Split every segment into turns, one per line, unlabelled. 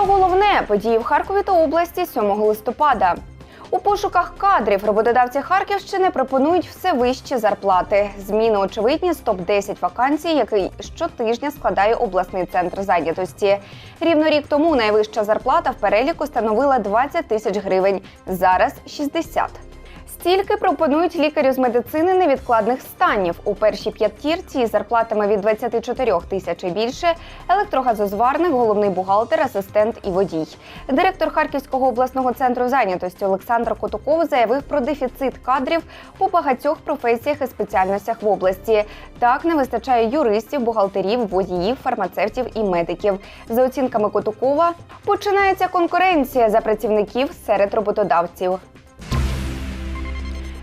Про головне події в Харкові та області 7 листопада. У пошуках кадрів роботодавці Харківщини пропонують все вищі зарплати. Зміни очевидні з топ-10 вакансій, який щотижня складає обласний центр зайнятості. Рівно рік тому найвища зарплата в переліку становила 20 тисяч гривень. Зараз 60. Стільки пропонують лікарю з медицини невідкладних станів. У першій п'ятірці із зарплатами від 24 тисяч і більше електрогазозварник, головний бухгалтер, асистент і водій. Директор Харківського обласного центру зайнятості Олександр Котуков заявив про дефіцит кадрів у багатьох професіях і спеціальностях в області. Так не вистачає юристів, бухгалтерів, водіїв, фармацевтів і медиків. За оцінками Котукова, починається конкуренція за працівників серед роботодавців.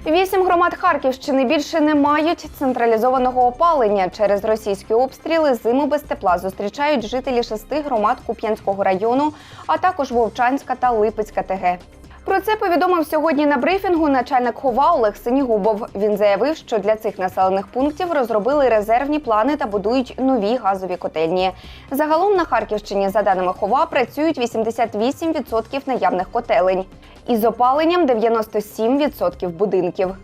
Вісім громад Харківщини більше не мають централізованого опалення. Через російські обстріли зиму без тепла зустрічають жителі шести громад Куп'янського району, а також Вовчанська та Липецька ТГ. Про це повідомив сьогодні на брифінгу начальник ХОВА Олег Синігубов. Він заявив, що для цих населених пунктів розробили резервні плани та будують нові газові котельні. Загалом на Харківщині, за даними ХОВА, працюють 88% наявних котелень. Із опаленням 97% будинків.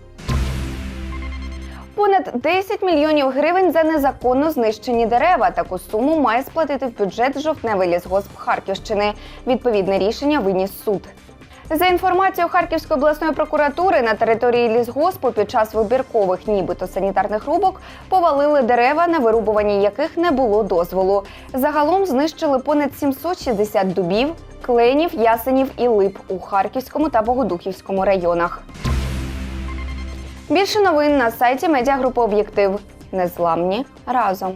Понад 10 мільйонів гривень за незаконно знищені дерева. Таку суму має сплатити в бюджет жовтневий лісгосп Харківщини. Відповідне рішення виніс суд. За інформацією Харківської обласної прокуратури, на території лісгоспу під час вибіркових, нібито санітарних рубок, повалили дерева, на вирубуванні яких не було дозволу. Загалом знищили понад 760 дубів, кленів, ясенів і лип у Харківському та Богодухівському районах. Більше новин на сайті медіагрупи Об'єктив. Незламні разом.